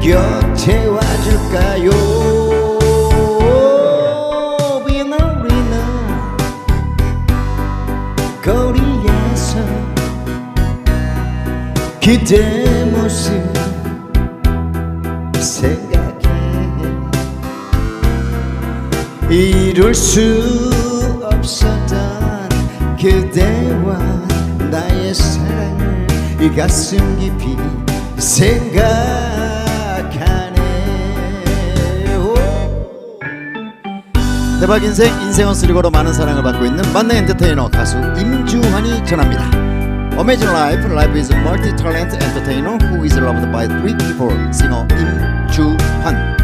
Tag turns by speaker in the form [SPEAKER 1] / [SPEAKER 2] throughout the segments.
[SPEAKER 1] 곁에 와줄까요? 비나리나 거리에서 그대 모습 생각해. 이룰 수 없었던 그대와 나의 사랑을 이 가슴 깊이 생각 대박 인생 인생은 쓰리고로 많은 사랑을 받고 있는 만능 엔터테이너 가수 임주환이 전합니다. Amazing Life, Life is a multi-talent entertainer who is loved by three people. Singer 임주환.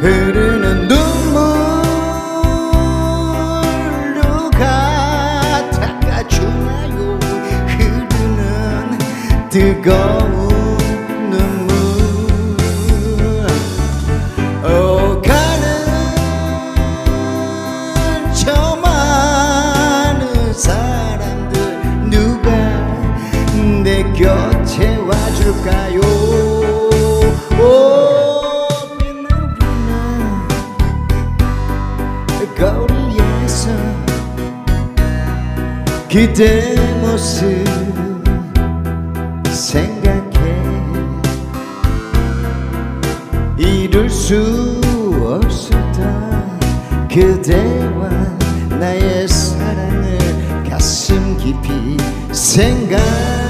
[SPEAKER 1] 흐르 뜨거운 눈물. 오가는 저 많은 사람들 누가 내 곁에 와줄까요? 오 빛나리나 거리에서 그대 모습 생각해. 이룰 수 없었던 그대와 나의 사랑을 가슴 깊이 생각해